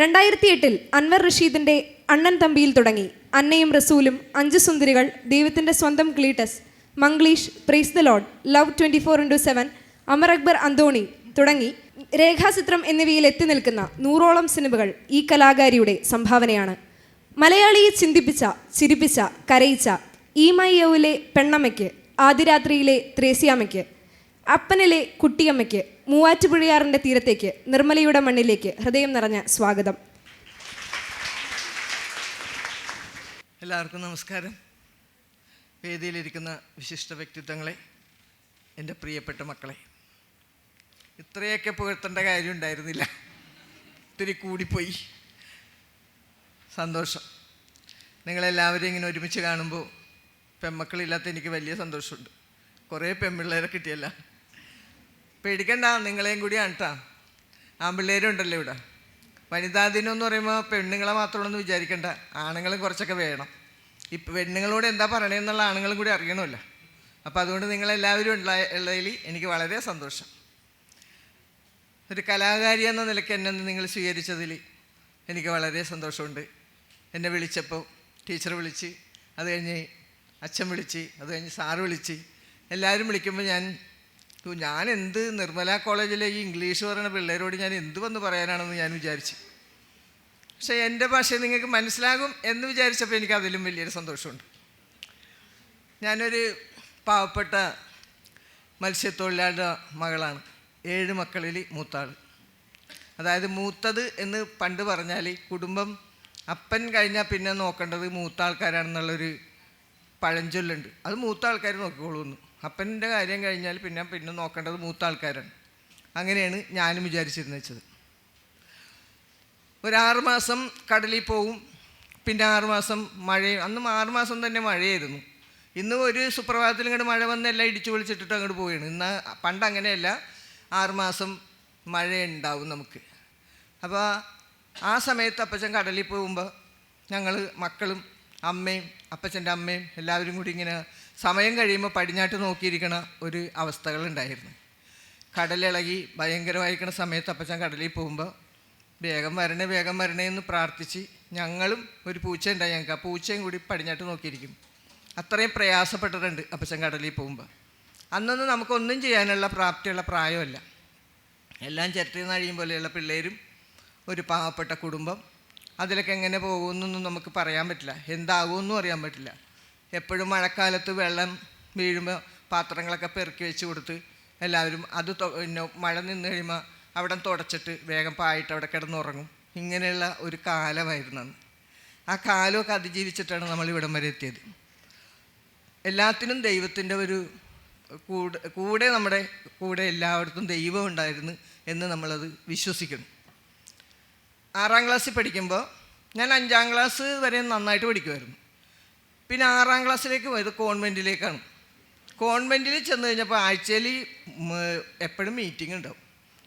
രണ്ടായിരത്തി എട്ടിൽ അൻവർ റഷീദിന്റെ അണ്ണൻ തമ്പിയിൽ തുടങ്ങി. അന്നയും റസൂലും അഞ്ച് സുന്ദരികൾ ദൈവത്തിന്റെ സ്വന്തം Cleetus Manglish praise the load Love twenty four into seven Amar Akbar Anthony തുടങ്ങി. രേഖാചിത്രം എന്നിവയിൽ എത്തി നിൽക്കുന്ന നൂറോളം സിനിമകൾ ഈ കലാകാരിയുടെ സംഭാവനയാണ്. മലയാളിയെ ചിന്തിപ്പിച്ച ചിരിപ്പിച്ച കരയിച്ച ഈമയ്യവിലെ പെണ്ണമ്മയ്ക്ക് ആദിരാത്രിയിലെ ത്രേസ്യാമ്മയ്ക്ക് അപ്പനിലെ കുട്ടിയമ്മയ്ക്ക് മൂവാറ്റുപുഴയാറിന്റെ തീരത്തേക്ക് നിർമ്മലയുടെ മണ്ണിലേക്ക് ഹൃദയം നിറഞ്ഞ സ്വാഗതം. എല്ലാവർക്കും നമസ്കാരം. വേദിയിലിരിക്കുന്ന വിശിഷ്ട വ്യക്തിത്വങ്ങളെ എന്റെ പ്രിയപ്പെട്ട മക്കളെ. ഇത്രയൊക്കെ പുകഴ്ത്തേണ്ട കാര്യം ഉണ്ടായിരുന്നില്ല. ഒത്തിരി കൂടിപ്പോയി. സന്തോഷം. നിങ്ങളെല്ലാവരും ഇങ്ങനെ ഒരുമിച്ച് കാണുമ്പോൾ പെമ്മക്കളില്ലാത്ത എനിക്ക് വലിയ സന്തോഷമുണ്ട്. കുറേ പെൺപിള്ളേരെ കിട്ടിയല്ല. പേടിക്കണ്ട നിങ്ങളെയും കൂടിയാണ് കേട്ടോ ആൺപിള്ളേരുണ്ടല്ലോ ഇവിടെ. വനിതാ ദിനം എന്ന് പറയുമ്പോൾ പെണ്ണുങ്ങളെ മാത്രമുള്ളെന്ന് വിചാരിക്കേണ്ട. ആണുങ്ങളും കുറച്ചൊക്കെ വേണം. ഈ പെണ്ണുങ്ങളോട് എന്താ പറയണതെന്നുള്ള ആണുങ്ങളും കൂടി അറിയണമല്ലോ. അപ്പോൾ അതുകൊണ്ട് നിങ്ങളെല്ലാവരും ഉള്ള ഉള്ളതിൽ എനിക്ക് വളരെ സന്തോഷം. ഒരു കലാകാരി എന്ന നിലയ്ക്ക് എന്നെ നിങ്ങൾ സ്വീകരിച്ചതിൽ എനിക്ക് വളരെ സന്തോഷമുണ്ട്. എന്നെ വിളിച്ചപ്പോൾ ടീച്ചർ വിളിച്ച് അത് കഴിഞ്ഞ് അച്ഛൻ വിളിച്ച് അത് കഴിഞ്ഞ് സാറ് വിളിച്ച് എല്ലാവരും വിളിക്കുമ്പോൾ ഞാൻ "ഓ, ഞാൻ എന്ത് നിർമ്മല കോളേജിലെ ഈ ഇംഗ്ലീഷ് പറയുന്ന പിള്ളേരോട് ഞാൻ എന്ത് വന്ന് പറയാനാണെന്ന് ഞാൻ വിചാരിച്ചു. പക്ഷേ എന്റെ ഭാഷ നിങ്ങൾക്ക് മനസ്സിലാകും എന്ന് വിചാരിച്ചപ്പോൾ എനിക്ക് അതിലും വലിയൊരു സന്തോഷമുണ്ട്. ഞാനൊരു പാവപ്പെട്ട മത്സ്യത്തൊഴിലാളിയുടെ മകളാണ്. ഏഴ് മക്കളിൽ മൂത്താൾ അതായത് മൂത്തത് എന്ന് പണ്ട് പറഞ്ഞാൽ കുടുംബം അപ്പൻ കഴിഞ്ഞാൽ പിന്നെ നോക്കേണ്ടത് മൂത്ത ആൾക്കാരാണെന്നുള്ളൊരു പഴഞ്ചൊല്ലുണ്ട്. അത് മൂത്ത ആൾക്കാർ നോക്കിക്കോളൂന്ന്. അപ്പന്റെ കാര്യം കഴിഞ്ഞാൽ പിന്നെ പിന്നെ നോക്കേണ്ടത് മൂത്ത ആൾക്കാരാണ്. അങ്ങനെയാണ് ഞാനും വിചാരിച്ചിരുന്നു വെച്ചത്. ഒരാറ് മാസം കടലിൽ പോവും പിന്നെ ആറ് മാസം മഴയും. അന്ന് ആറ് മാസം തന്നെ മഴയായിരുന്നു. ഇന്ന് ഒരു സുപ്രഭാതത്തിൽ ഇങ്ങോട്ട് മഴ വന്നെല്ലാം ഇടിച്ചു വിളിച്ചിട്ടിട്ട് അങ്ങോട്ട് പോവുകയാണ്. ഇന്ന് പണ്ട് അങ്ങനെയല്ല ആറ് മാസം മഴ ഉണ്ടാവും നമുക്ക്. അപ്പോൾ ആ സമയത്ത് അപ്പച്ചൻ കടലിൽ പോകുമ്പോൾ ഞങ്ങൾ മക്കളും അമ്മയും അപ്പച്ചന്റെ അമ്മയും എല്ലാവരും കൂടി ഇങ്ങനെ സമയം കഴിയുമ്പോൾ പടിഞ്ഞാട്ട് നോക്കിയിരിക്കുന്ന ഒരു അവസ്ഥകളുണ്ടായിരുന്നു. കടലിളകി ഭയങ്കരമായിരിക്കുന്ന സമയത്ത് അപ്പച്ചൻ കടലിൽ പോകുമ്പോൾ വേഗം വരണേ വേഗം വരണേ എന്ന് പ്രാർത്ഥിച്ച് ഞങ്ങളും ഒരു പൂച്ച ഉണ്ടായി ഞങ്ങൾക്ക് ആ പൂച്ചയും കൂടി പടിഞ്ഞാട്ട് നോക്കിയിരിക്കും. അത്രയും പ്രയാസപ്പെട്ടിട്ടുണ്ട് അപ്പച്ചൻ കടലിൽ പോകുമ്പോൾ അന്നൊന്നും നമുക്കൊന്നും ചെയ്യാനുള്ള പ്രാപ്തിയുള്ള പ്രായമല്ല. എല്ലാം ചിരട്ടിൽ നഴിയും പോലെയുള്ള പിള്ളേരും ഒരു പാവപ്പെട്ട കുടുംബം. അതിലൊക്കെ എങ്ങനെ പോകുമെന്നൊന്നും നമുക്ക് പറയാൻ പറ്റില്ല. എന്താകുമെന്നും അറിയാൻ പറ്റില്ല. എപ്പോഴും മഴക്കാലത്ത് വെള്ളം വീഴുമ്പോൾ പാത്രങ്ങളൊക്കെ പെറുക്കി വെച്ച് കൊടുത്ത് എല്ലാവരും അത് പിന്നെ മഴ നിന്ന് കഴിയുമ്പോൾ അവിടെ തുടച്ചിട്ട് വേഗം പായിട്ട് അവിടെ കിടന്നുറങ്ങും. ഇങ്ങനെയുള്ള ഒരു കാലമായിരുന്നു അന്ന്. ആ കാലമൊക്കെ അതിജീവിച്ചിട്ടാണ് നമ്മൾ ഇവിടം വരെ എത്തിയത്. എല്ലാത്തിനും ദൈവത്തിന്റെ ഒരു കൂടെ കൂടെ നമ്മുടെ കൂടെ എല്ലായിടത്തും ദൈവം ഉണ്ടായിരുന്നു എന്ന് നമ്മളത് വിശ്വസിക്കുന്നു. ആറാം ക്ലാസ്സിൽ പഠിക്കുമ്പോൾ ഞാൻ അഞ്ചാം ക്ലാസ് വരെ നന്നായിട്ട് പഠിക്കുമായിരുന്നു പിന്നെ ആറാം ക്ലാസ്സിലേക്ക് പോയത് കോൺവെന്റിലേക്കാണ് കോൺവെന്റിൽ ചെന്ന് കഴിഞ്ഞപ്പോൾ ആഴ്ചയിൽ എപ്പോഴും മീറ്റിംഗ് ഉണ്ടാവും.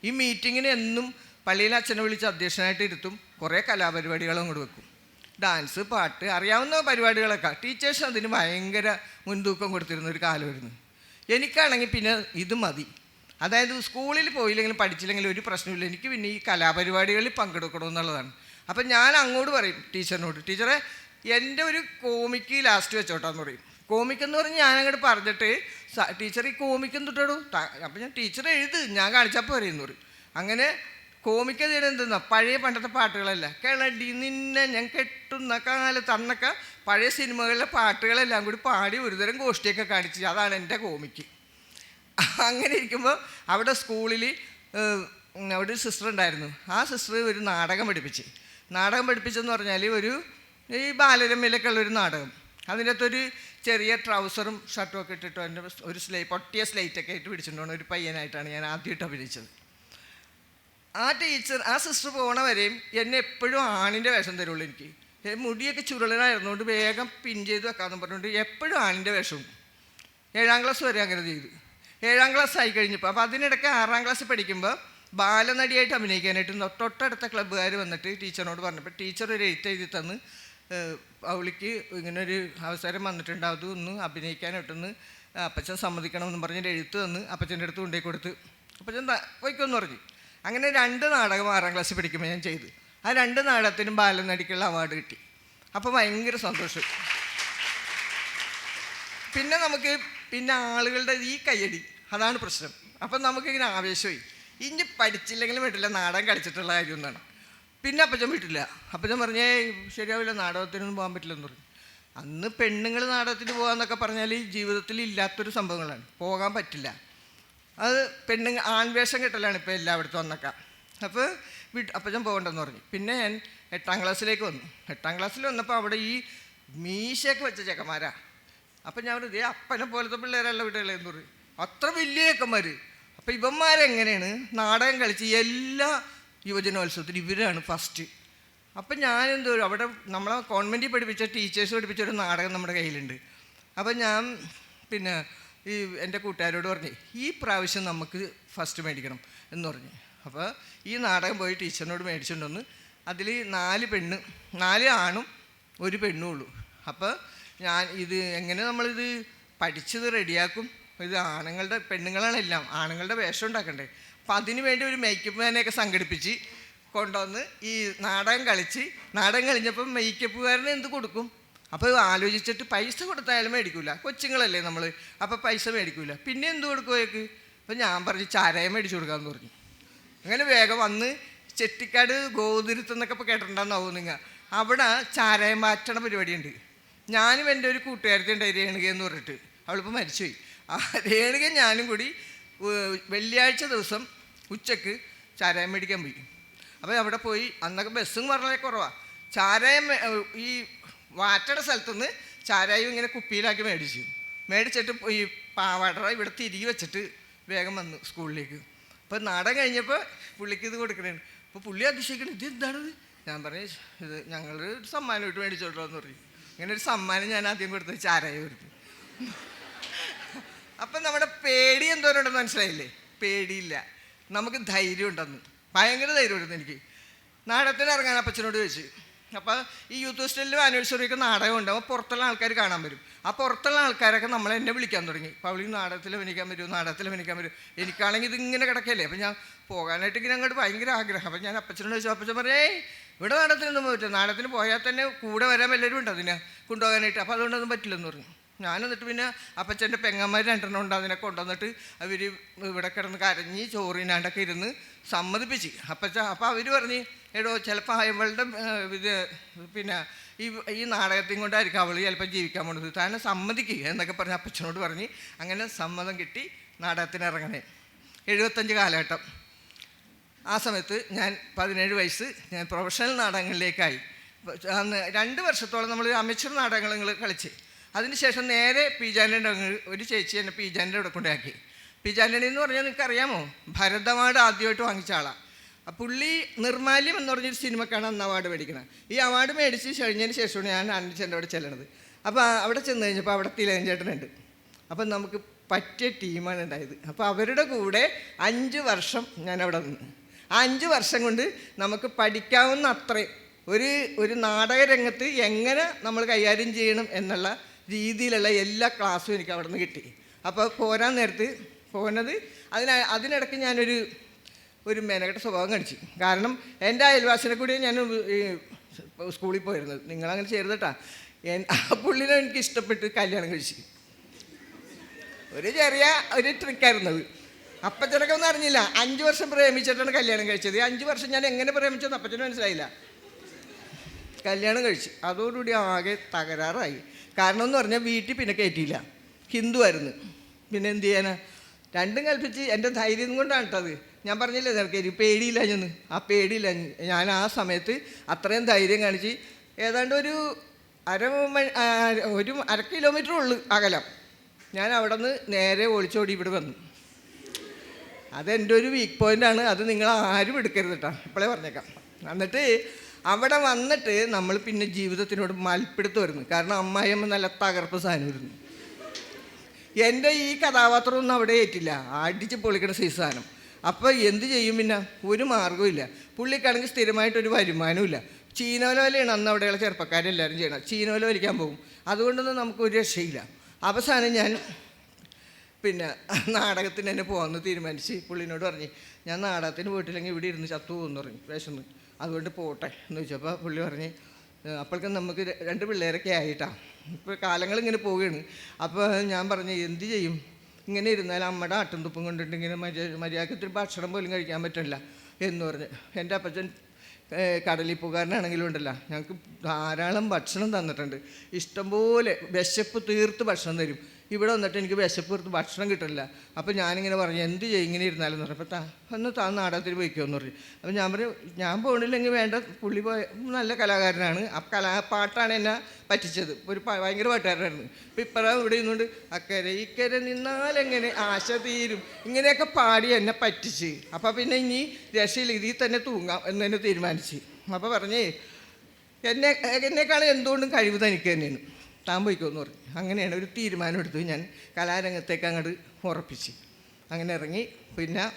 ഈ മീറ്റിങ്ങിന് എന്നും പള്ളിയിൽ അച്ഛനെ വിളിച്ച് അധ്യക്ഷനായിട്ട് ഇരുത്തും. കുറേ കലാപരിപാടികൾ അങ്ങോട്ട് വെക്കും. ഡാൻസ് പാട്ട് അറിയാവുന്ന പരിപാടികളൊക്കെ. ടീച്ചേഴ്സ് അതിന് ഭയങ്കര മുൻതൂക്കം കൊടുത്തിരുന്ന ഒരു കാലമായിരുന്നു. എനിക്കാണെങ്കിൽ പിന്നെ ഇത് മതി. അതായത് സ്കൂളിൽ പോയില്ലെങ്കിലും പഠിച്ചില്ലെങ്കിലും ഒരു പ്രശ്നമില്ല എനിക്ക് പിന്നെ ഈ കലാപരിപാടികളിൽ പങ്കെടുക്കണമെന്നുള്ളതാണ്. അപ്പം ഞാൻ അങ്ങോട്ട് പറയും ടീച്ചറിനോട് ടീച്ചറെ എന്റെ ഒരു കോമിക്ക് ലാസ്റ്റ് വെച്ചോട്ടാന്ന് പറയും. കോമിക് എന്ന് പറഞ്ഞ് ഞാനങ്ങോട്ട് പറഞ്ഞിട്ട് ടീച്ചർ ഈ കോമിക്കും തൊട്ടോടൂ അപ്പം ഞാൻ ടീച്ചർ എഴുത് ഞാൻ കാണിച്ചപ്പോൾ പറയും എന്ന് പറയും. അങ്ങനെ കോമിക്ക് എന്തെന്നാ? പഴയ പണ്ടത്തെ പാട്ടുകളല്ല? കേളടി നിന്നെ ഞാൻ കെട്ടുന്ന കാലത്ത് അന്നൊക്കെ പഴയ സിനിമകളിലെ പാട്ടുകളെല്ലാം കൂടി പാടി ഒരുതരം ഗോഷ്ടിയൊക്കെ കാണിച്ചു. അതാണ് എന്റെ കോമിക്ക്. അങ്ങനെ ഇരിക്കുമ്പോൾ അവിടെ സ്കൂളിൽ അവിടെ ഒരു സിസ്റ്റർ ഉണ്ടായിരുന്നു. ആ സിസ്റ്റർ ഒരു നാടകം പഠിപ്പിച്ച്. നാടകം പഠിപ്പിച്ചെന്ന് പറഞ്ഞാൽ ഒരു ഈ ബാലരമയിലൊക്കെ ഉള്ളൊരു നാടകം. അതിന്റെ അകത്തൊരു ചെറിയ ട്രൗസറും ഷർട്ടും ഒക്കെ ഇട്ടിട്ട് എന്റെ ഒരു സ്ലേ പൊട്ടിയ സ്ലേറ്റൊക്കെ ആയിട്ട് പിടിച്ചിട്ടുണ്ടോ ഒരു പയ്യനായിട്ടാണ് ഞാൻ ആദ്യമായിട്ട് അഭിനയിച്ചത്. ആ ടീച്ചർ ആ സിസ്റ്റർ പോണ വരെയും എന്നെ എപ്പോഴും ആണിന്റെ വേഷം തരുള്ളൂ എനിക്ക്. മുടിയൊക്കെ ചുരുളനായിരുന്നുകൊണ്ട് വേഗം പിൻ ചെയ്ത് വെക്കാമെന്ന് പറഞ്ഞുകൊണ്ട് എപ്പോഴും ആണിന്റെ വേഷവും ഏഴാം ക്ലാസ് വരെ അങ്ങനെ ചെയ്തു. ഏഴാം ക്ലാസ് ആയി കഴിഞ്ഞപ്പോൾ അപ്പോൾ അതിനിടയ്ക്ക് ആറാം ക്ലാസ് പഠിക്കുമ്പോൾ ബാലനടിയായിട്ട് അഭിനയിക്കാനായിട്ട് തൊട്ടടുത്ത ക്ലബ്ബുകാർ വന്നിട്ട് ടീച്ചറിനോട് പറഞ്ഞപ്പോൾ ടീച്ചർ ഒരു എഴുത്ത് എഴുതി തന്ന് ഏഹ്, അവളിക്ക് ഇങ്ങനെ ഒരു അവസരം വന്നിട്ടുണ്ട് അതൊന്ന് അഭിനയിക്കാനായിട്ടൊന്ന് അപ്പച്ചൻ സമ്മതിക്കണമെന്ന് പറഞ്ഞിട്ട് എഴുത്ത് തന്ന് അപ്പച്ചന്റെ അടുത്ത് കൊണ്ടേ കൊടുത്ത്. അപ്പച്ചൻ വയ്ക്കുമെന്ന് പറഞ്ഞു. അങ്ങനെ രണ്ട് നാടകം ആറാം ക്ലാസ്സിൽ പഠിക്കുമ്പോൾ ഞാൻ ചെയ്തു. ആ രണ്ട് നാടകത്തിനും ബാലനടിക്കുള്ള അവാർഡ് കിട്ടി. അപ്പോൾ ഭയങ്കര സന്തോഷം. പിന്നെ നമുക്ക് പിന്നെ ആളുകളുടെ ഈ കയ്യടി അതാണ് പ്രശ്നം. അപ്പം നമുക്കിങ്ങനെ ആവേശമായി. ഇനി പഠിച്ചില്ലെങ്കിലും വീട്ടില്ല നാടകം കളിച്ചിട്ടുള്ള കാര്യം എന്നാണ് പിന്നെ അപ്പച്ചൻ വീട്ടില്ല. അപ്പച്ചൻ പറഞ്ഞേ ശരിയാവില്ല നാടകത്തിനൊന്നും പോകാൻ പറ്റില്ലെന്ന് പറഞ്ഞു. അന്ന് പെണ്ണുങ്ങൾ നാടകത്തിന് പോകാന്നൊക്കെ പറഞ്ഞാൽ ഈ ജീവിതത്തിൽ ഇല്ലാത്തൊരു സംഭവങ്ങളാണ്. പോകാൻ പറ്റില്ല. അത് പെണ്ണുങ്ങൾ ആൺവേഷം കെട്ടലാണ് ഇപ്പോൾ എല്ലായിടത്തും വന്നൊക്കെ അപ്പോൾ വീട്ട് അപ്പച്ചൻ പോകണ്ടെന്ന് പറഞ്ഞു. പിന്നെ ഞാൻ എട്ടാം ക്ലാസ്സിലേക്ക് വന്നു. എട്ടാം ക്ലാസ്സിൽ വന്നപ്പോൾ അവിടെ ഈ മീശയൊക്കെ വെച്ച ചെക്കന്മാരാ. അപ്പം ഞാൻ പറഞ്ഞു ഇതേ അപ്പനെ പോലത്തെ പിള്ളേരല്ല വീട്ടുകളെന്ന് പറയും അത്ര വലിയ ചെക്കന്മാർ അപ്പം ഇവന്മാരെങ്ങനെയാണ് നാടകം കളിച്ച് എല്ലാ യുവജനോത്സവത്തിലും ഇവരാണ് ഫസ്റ്റ് അപ്പം ഞാൻ എന്തോ അവിടെ നമ്മളെ കോൺവെന്റിൽ പഠിപ്പിച്ച ടീച്ചേഴ്സ് പഠിപ്പിച്ച ഒരു നാടകം നമ്മുടെ കയ്യിലുണ്ട്. അപ്പം ഞാൻ പിന്നെ ഈ എന്റെ കൂട്ടുകാരോട് പറഞ്ഞു ഈ പ്രാവശ്യം നമുക്ക് ഫസ്റ്റ് മേടിക്കണം എന്ന് പറഞ്ഞു. അപ്പോൾ ഈ നാടകം പോയി ടീച്ചറിനോട് മേടിച്ചുകൊണ്ട് ഒന്ന് അതിൽ നാല് പെണ്ണ് നാല് ആണും ഒരു പെണ്ണും ഉള്ളൂ. അപ്പോൾ ഞാൻ ഇത് എങ്ങനെ നമ്മളിത് പഠിച്ചത് റെഡിയാക്കും ഇത് ആണുങ്ങളുടെ പെണ്ണുങ്ങളാണെല്ലാം ആണുങ്ങളുടെ വേഷം ഉണ്ടാക്കണ്ടേ? അപ്പം അതിനു വേണ്ടി ഒരു മേക്കപ്പ് മാനെയൊക്കെ സംഘടിപ്പിച്ച് കൊണ്ടുവന്ന് ഈ നാടകം കളിച്ച് നാടകം മേക്കപ്പ് മേക്കപ്പുകാരന് എന്ത് കൊടുക്കും? അപ്പോൾ ആലോചിച്ചിട്ട് പൈസ കൊടുത്തായാലും മേടിക്കൂല. കൊച്ചുങ്ങളല്ലേ നമ്മൾ അപ്പോൾ പൈസ മേടിക്കൂല. പിന്നെ എന്ത് കൊടുക്കും അയാൾക്ക് അപ്പം ഞാൻ പറഞ്ഞു ചാരായം മേടിച്ചു കൊടുക്കാമെന്ന് പറഞ്ഞു. അങ്ങനെ വേഗം വന്ന് ചെട്ടിക്കാട് ഗോതിരുത്തം എന്നൊക്കെ ഇപ്പോൾ കേട്ടിട്ടുണ്ടാവും നിങ്ങൾ അവിടെ ചാരായം മാറ്റണ പരിപാടിയുണ്ട്. ഞാനും എന്റെ ഒരു കൂട്ടുകാരത്തി ഉണ്ടായി രേണുക എന്ന് പറഞ്ഞിട്ട്. അവളിപ്പോൾ മരിച്ചുപോയി. ആ രേണുക ഞാനും കൂടി വെള്ളിയാഴ്ച ദിവസം ഉച്ചയ്ക്ക് ചാരായം മേടിക്കാൻ പോയി. അപ്പോൾ അവിടെ പോയി അന്നൊക്കെ ബസ്സും വളരെ കുറവാണ് ചാരായം ഈ വാറ്റയുടെ സ്ഥലത്തുനിന്ന് ചാരായം ഇങ്ങനെ കുപ്പിയിലാക്കി മേടിച്ചു. മേടിച്ചിട്ട് ഈ പാവാട ഇവിടെ തിരികെ വെച്ചിട്ട് വേഗം വന്നു സ്കൂളിലേക്ക്. അപ്പോൾ നാടൻ കഴിഞ്ഞപ്പോൾ പുള്ളിക്ക് ഇത് കൊടുക്കണേ അപ്പോൾ പുള്ളി അതിശയിക്കണം ഇത് എന്താണിത്? ഞാൻ പറഞ്ഞു ഇത് ഞങ്ങൾ ഒരു സമ്മാനം ഇട്ട് മേടിച്ചോട്ടോ എന്ന് പറഞ്ഞു ഇങ്ങനെ ഒരു സമ്മാനം ഞാൻ ആദ്യം കൊടുത്തത് ചാരായം കൊടുത്തു. എന്തോരുണ്ടെന്ന് മനസ്സിലായില്ലേ? പേടിയില്ല. നമുക്ക് ധൈര്യം ഉണ്ടെന്ന്. ഭയങ്കര ധൈര്യം ഉണ്ടെന്ന് എനിക്ക്. നാടകത്തിന് ഇറങ്ങാൻ അപ്പച്ചനോട് ചോദിച്ചു. അപ്പോൾ ഈ യൂത്ത് ഹോസ്റ്റലിലും ആനിവേഴ്സറി ഒക്കെ നാടകം ഉണ്ടാവും പുറത്തുള്ള ആൾക്കാർ കാണാൻ വരും. ആ പുറത്തുള്ള ആൾക്കാരൊക്കെ നമ്മൾ എന്നെ വിളിക്കാൻ തുടങ്ങി. പവളി നാടകത്തിൽ അഭിനയിക്കാൻ വരും നാടകത്തിൽ അഭിനയിക്കാൻ വരും എനിക്കാണെങ്കിൽ ഇതിങ്ങനെ കിടക്കല്ലേ അപ്പം ഞാൻ പോകാനായിട്ട് ഇങ്ങനെ അങ്ങോട്ട് ഭയങ്കര ആഗ്രഹം. അപ്പം ഞാൻ അപ്പച്ചനോട് ചോദിച്ചു. അപ്പച്ചൻ പറയേ ഇവിടെ നാടകത്തിനൊന്നും പറ്റില്ല നാടകത്തിന് പോയാൽ തന്നെ കൂടെ വരാൻ വല്ലവരും ഉണ്ട് അതിനെ? കൊണ്ടുപോകാനായിട്ട്. അപ്പോൾ അതുകൊണ്ടൊന്നും പറ്റില്ലെന്ന് പറഞ്ഞു. ഞാൻ എന്നിട്ട് പിന്നെ അപ്പച്ചന്റെ പെങ്ങന്മാർ രണ്ടെണ്ണം ഉണ്ട് അതിനെ കൊണ്ടുവന്നിട്ട് അവർ ഇവിടെ കിടന്ന് കരഞ്ഞ് ചോറിനാണ്ടൊക്കെ ഇരുന്ന് സമ്മതിപ്പിച്ച്. അപ്പച്ച അപ്പോൾ അവർ പറഞ്ഞ് എടോ ചിലപ്പോൾ അവളുടെ ഏഹ്, ഇത് പിന്നെ ഈ ഈ നാടകത്തെയും കൊണ്ടായിരിക്കും അവൾ ചിലപ്പോൾ ജീവിക്കാൻ പോണത്. താനെ സമ്മതിക്കുക എന്നൊക്കെ പറഞ്ഞ് അപ്പച്ചനോട് പറഞ്ഞ് അങ്ങനെ സമ്മതം കിട്ടി നാടകത്തിന് ഇറങ്ങണേ എഴുപത്തഞ്ച് കാലഘട്ടം. ആ സമയത്ത് ഞാൻ പതിനേഴ് വയസ്സ് ഞാൻ പ്രൊഫഷണൽ നാടകങ്ങളിലേക്കായി. രണ്ട് വർഷത്തോളം നമ്മൾ അമേച്ചർ നാടകങ്ങൾ കളിച്ച്. അതിനുശേഷം നേരെ പി ജാന്റെ ഒരു ചേച്ചി എന്നെ പി ജാന്റെ അവിടെ കൊണ്ടാക്കി പി ജാന്റണി എന്ന് പറഞ്ഞാൽ നിങ്ങൾക്ക് അറിയാമോ ഭരത് അവാർഡ് ആദ്യമായിട്ട് വാങ്ങിച്ച ആളാണ് പുള്ളി നിർമാല്യം എന്ന് പറഞ്ഞൊരു സിനിമക്കാണ് അന്ന് അവാർഡ് മേടിക്കുന്നത് ഈ അവാർഡ് മേടിച്ച് കഴിഞ്ഞതിന് ശേഷമാണ് ഞാൻ അനിച്ചന്റെ അവിടെ ചെല്ലണത്. അപ്പോൾ അവിടെ ചെന്ന് കഴിഞ്ഞപ്പോൾ അവിടെ തിലേഞ്ചേട്ടനുണ്ട് അപ്പം നമുക്ക് പറ്റിയ ടീമാണ് ഉണ്ടായത്. അപ്പോൾ അവരുടെ കൂടെ അഞ്ച് വർഷം ഞാൻ അവിടെ നിന്ന്. ആ അഞ്ച് വർഷം കൊണ്ട് നമുക്ക് പഠിക്കാവുന്ന അത്രയും ഒരു ഒരു നാടക രംഗത്ത് എങ്ങനെ നമ്മൾ കൈകാര്യം ചെയ്യണം എന്നുള്ള രീതിയിലുള്ള എല്ലാ ക്ലാസ്സും എനിക്ക് അവിടെ നിന്ന് കിട്ടി. അപ്പോൾ പോരാൻ നേരത്ത് പോകുന്നത് അതിന അതിനിടയ്ക്ക് ഞാനൊരു ഒരു മെനക്കെട്ട സ്വഭാവം കാണിച്ചു. കാരണം എന്റെ അയൽവാസിനെ കൂടി ഞാൻ സ്കൂളിൽ പോയിരുന്നത് നിങ്ങളങ്ങനെ ചെയ്യരുതട്ടാ. എൻ- ആ പുള്ളിനെ എനിക്ക് ഇഷ്ടപ്പെട്ട് കല്യാണം കഴിച്ചു. ഒരു ചെറിയ ഒരു ട്രിക്കായിരുന്നു അത്. അപ്പച്ചനൊക്കെ ഒന്നും അറിഞ്ഞില്ല. അഞ്ച് വർഷം പ്രേമിച്ചിട്ടാണ് കല്യാണം കഴിച്ചത്. അഞ്ച് വർഷം ഞാൻ എങ്ങനെ പ്രേമിച്ചെന്ന് അപ്പച്ചന് മനസ്സിലായില്ല. കല്യാണം കഴിച്ചു. അതോടുകൂടി ആകെ തകരാറായി. കാരണം എന്ന് പറഞ്ഞാൽ വീട്ടിൽ പിന്നെ കയറ്റിയില്ല ഹിന്ദു ആയിരുന്നു. പിന്നെ എന്ത് ചെയ്യാനാ? രണ്ടും കൽപ്പിച്ച് എന്റെ ധൈര്യം കൊണ്ടാണ് കേട്ടത് ഞാൻ പറഞ്ഞില്ലേ നിനക്ക് പേടിയില്ല ഞാൻ ആ പേടിയില്ല ഞാൻ. ആ സമയത്ത് അത്രയും ധൈര്യം കാണിച്ച് ഏതാണ്ട് ഒരു അര ഒരു അര കിലോമീറ്റർ ഉള്ളു അകലം. ഞാൻ അവിടെ നിന്ന് നേരെ ഒളിച്ചോടി ഇവിടെ വന്നു. അതെന്റെ ഒരു വീക്ക് പോയിന്റാണ് അത് നിങ്ങൾ ആരും എടുക്കരുത് കേട്ടോ. ഇപ്പോഴേ പറഞ്ഞേക്കാം. എന്നിട്ട് അവിടെ വന്നിട്ട് നമ്മൾ പിന്നെ ജീവിതത്തിനോട് മൽപ്പിടുത്ത് വരുന്നു കാരണം അമ്മായിയമ്മ നല്ല തകർപ്പ് സാധനം വരുന്നു എന്റെ ഈ കഥാപാത്രം ഒന്നും അവിടെ ഏറ്റില്ല. അടിച്ച് പൊളിക്കണ സീസാനം അപ്പോൾ എന്ത് ചെയ്യും പിന്നെ? ഒരു മാർഗവും ഇല്ല. പുള്ളിക്കാണെങ്കിൽ സ്ഥിരമായിട്ടൊരു വരുമാനവും ചീനോല വലയാണ് അന്ന് അവിടെയുള്ള ചെറുപ്പക്കാരെല്ലാവരും ചെയ്യണം. ചീനോല വലിക്കാൻ പോകും. അതുകൊണ്ടൊന്നും നമുക്കൊരു രക്ഷയില്ല. അവസാനം ഞാൻ പിന്നെ നാടകത്തിന് തന്നെ പോകാമെന്ന് തീരുമാനിച്ച് പുള്ളിനോട് പറഞ്ഞ് ഞാൻ നാടകത്തിന് പോയിട്ടില്ലെങ്കിൽ ഇവിടെ ഇരുന്ന് ചത്തു പോകുമെന്ന് പറഞ്ഞു. വിശന്ന്. അതുകൊണ്ട് പോട്ടെ എന്ന് ചോദിച്ചപ്പോൾ പുള്ളി പറഞ്ഞ് "ഏഹ്, അപ്പോഴേക്കും നമുക്ക് രണ്ട് പിള്ളേരൊക്കെ ആയിട്ടാണ് ഇപ്പോൾ കാലങ്ങൾ ഇങ്ങനെ പോവുകയാണ്. അപ്പോൾ ഞാൻ പറഞ്ഞു എന്ത് ചെയ്യും? ഇങ്ങനെ ഇരുന്നാൽ അമ്മയുടെ ആട്ടും തുപ്പും കൊണ്ടിട്ട് ഇങ്ങനെ മര്യാദ മര്യാദയ്ക്ക് ഇത്തിരി ഭക്ഷണം പോലും കഴിക്കാൻ പറ്റില്ല എന്ന് പറഞ്ഞ്. എന്റെ അപ്പച്ചൻ കടലിൽ പോകാരനാണെങ്കിലും ഉണ്ടല്ലോ. ഞങ്ങൾക്ക് ധാരാളം ഭക്ഷണം തന്നിട്ടുണ്ട്. ഇഷ്ടംപോലെ വിശപ്പ് തീർത്ത് ഭക്ഷണം തരും. ഇവിടെ വന്നിട്ട് എനിക്ക് വിശപ്പ് തീർത്ത് ഭക്ഷണം കിട്ടില്ല അപ്പോൾ ഞാനിങ്ങനെ പറഞ്ഞു എന്ത് ചെയ്യും? ഇങ്ങനെ ഇരുന്നാലും? എന്ന് പറഞ്ഞപ്പോൾ താ ഒന്ന് താ നാടകത്തിൽ പോയിക്കോന്ന് പറഞ്ഞു. അപ്പോൾ ഞാൻ പറഞ്ഞു ഞാൻ പോകണില്ലെങ്കിൽ വേണ്ട പുള്ളി പോയ നല്ല കലാകാരനാണ്. ആ കലാ പാട്ടാണ് എന്നെ പറ്റിച്ചത്. ഒരു ഭയങ്കര പാട്ടുകാരനായിരുന്നു അപ്പോൾ ഇപ്പഴാ ഇവിടെ ഇരുന്നുകൊണ്ട് അക്കരെ ഇക്കരെ നിന്നാലെങ്ങനെ ആശ തീരും? ഇങ്ങനെയൊക്കെ പാടി എന്നെ പറ്റിച്ച്. അപ്പോൾ പിന്നെ ഇനി രക്ഷയിൽ ഇതിൽ തന്നെ തൂങ്ങാം എന്ന് തന്നെ തീരുമാനിച്ച്. അപ്പോൾ പറഞ്ഞേ എന്നെ എന്നെക്കാളും എന്തുകൊണ്ടും കഴിവ് തനിക്ക് തന്നെയാണ്. താൻ പോയിക്കോന്ന് പറഞ്ഞു. അങ്ങനെയാണ് ഒരു തീരുമാനം എടുത്തു. ഞാൻ കലാരംഗത്തേക്ക് അങ്ങോട്ട് ഉറപ്പിച്ച്. അങ്ങനെ ഇറങ്ങി. പിന്നെ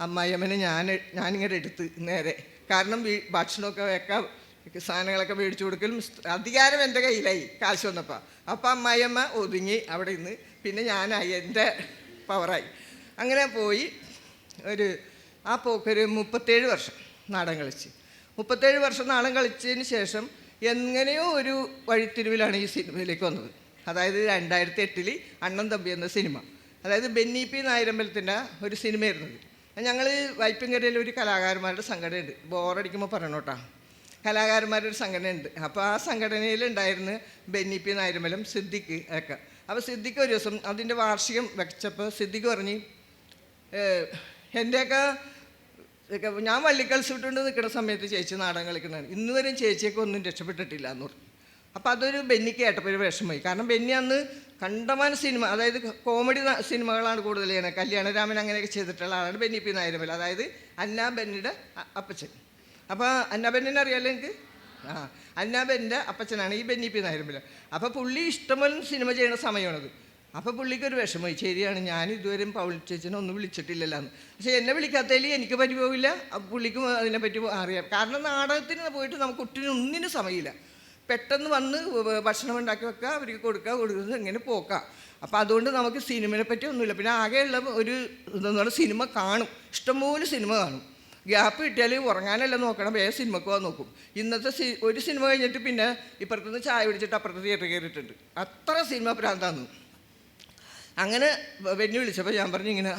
അമ്മായിയമ്മനെ ഞാൻ ഞാനിങ്ങനെ എടുത്ത് നേരെ. കാരണം ഭക്ഷണമൊക്കെ വെക്കാം സാധനങ്ങളൊക്കെ മേടിച്ചു കൊടുക്കലും അധികാരം എന്റെ കയ്യിലായി. കാശ് വന്നപ്പോൾ അപ്പം അമ്മായിയമ്മ ഒതുങ്ങി അവിടെ നിന്ന് പിന്നെ ഞാനായി എന്റെ പവറായി. അങ്ങനെ പോയി ഒരു ആ പോക്കൊരു മുപ്പത്തേഴ് വർഷം നാടൻ കളിച്ച്. മുപ്പത്തേഴ് വർഷം നാടൻ കളിച്ചതിന് ശേഷം എങ്ങനെയോ ഒരു വഴിത്തിരിവിലാണ് ഈ സിനിമയിലേക്ക് വന്നത്. അതായത് രണ്ടായിരത്തി എട്ടിൽ അണ്ണൻ തമ്പി എന്ന സിനിമ. അതായത് ബെന്നി പി നായരമ്പലത്തിന്റെ ഒരു സിനിമയായിരുന്നു ഞങ്ങൾ വൈപ്പിൻകരയിൽ ഒരു കലാകാരന്മാരുടെ സംഘടനയുണ്ട്. ബോറടിക്കുമ്പോൾ പറയണോട്ടാ കലാകാരന്മാരുടെ ഒരു സംഘടനയുണ്ട്. അപ്പോൾ ആ സംഘടനയിൽ ഉണ്ടായിരുന്ന ബെന്നി പി നായരമ്പലം സിദ്ദിഖ് ഒക്കെ. അപ്പോൾ സിദ്ദിഖ് ഒരു ദിവസം അതിന്റെ വാർഷികം വെച്ചപ്പോൾ സിദ്ദിഖ് പറഞ്ഞ് എന്റെയൊക്കെ ഒക്കെ ഞാൻ വള്ളിക്കൽസ് ഇട്ടുകൊണ്ട് നിൽക്കുന്ന സമയത്ത് ചേച്ചി നാടകം കളിക്കുന്നതാണ്. ഇന്ന് വരെയും ചേച്ചിയൊക്കെ ഒന്നും രക്ഷപ്പെട്ടിട്ടില്ല എന്ന് പറഞ്ഞു. അപ്പോൾ അതൊരു ബെന്നിക്ക് കേട്ടപ്പോൾ ഒരു വിഷമമായി. കാരണം ബെന്നി അന്ന് കണ്ടമാന സിനിമ അതായത് കോമഡി സിനിമകളാണ് കൂടുതൽ ചെയ്യുന്നത്. കല്യാണരാമൻ അങ്ങനെയൊക്കെ ചെയ്തിട്ടുള്ള ആളാണ് ബെന്നി പി നായരമൽ അതായത് അന്ന ബെന്നിയുടെ അപ്പച്ചൻ. അപ്പോൾ അന്ന ബെന്നിനെ അറിയാമല്ലോ എനിക്ക് ആ അന്ന ബെന്നിന്റെ അപ്പച്ചനാണ് ഈ ബെന്നി പി നായരമല്ല അപ്പോൾ പുള്ളി ഇഷ്ടംപോലെ സിനിമ ചെയ്യുന്ന സമയമാണത്. അപ്പോൾ പുള്ളിക്കൊരു വിഷമമായി ശരിയാണ് ഞാൻ ഇതുവരെയും പൗൾ ഒന്നും വിളിച്ചിട്ടില്ലല്ലോ പക്ഷേ എന്നെ വിളിക്കാത്തതിൽ എനിക്ക് പോവില്ല പുള്ളിക്ക് അതിനെപ്പറ്റി അറിയാം. കാരണം നാടകത്തിന് പോയിട്ട് നമുക്ക് ഒട്ടിന് ഒന്നിനും സമയമില്ല. പെട്ടെന്ന് വന്ന് ഭക്ഷണം ഉണ്ടാക്കി വെക്കുക അവർക്ക് കൊടുക്കുക കൊടുക്കുന്നത് ഇങ്ങനെ പോക്കാം. അപ്പോൾ അതുകൊണ്ട് നമുക്ക് സിനിമയെ പറ്റി ഒന്നുമില്ല. പിന്നെ ആകെയുള്ള ഒരു ഇതെന്ന് സിനിമ കാണും. ഇഷ്ടംപോലെ സിനിമ കാണും. ഗ്യാപ്പ് കിട്ടിയാൽ ഉറങ്ങാനല്ല നോക്കണം. വേറെ സിനിമക്ക് പോകാൻ നോക്കും. ഇന്നത്തെ സി ഒരു സിനിമ കഴിഞ്ഞിട്ട് പിന്നെ ഇപ്പുറത്തുനിന്ന് ചായ പിടിച്ചിട്ട് അപ്പുറത്ത് തിയേറ്റർ കയറിയിട്ടുണ്ട്. അത്ര സിനിമ ഭ്രാന്താന്ന് അങ്ങനെ വെണ്ണി വിളിച്ചപ്പോൾ ഞാൻ പറഞ്ഞു ഇങ്ങനെ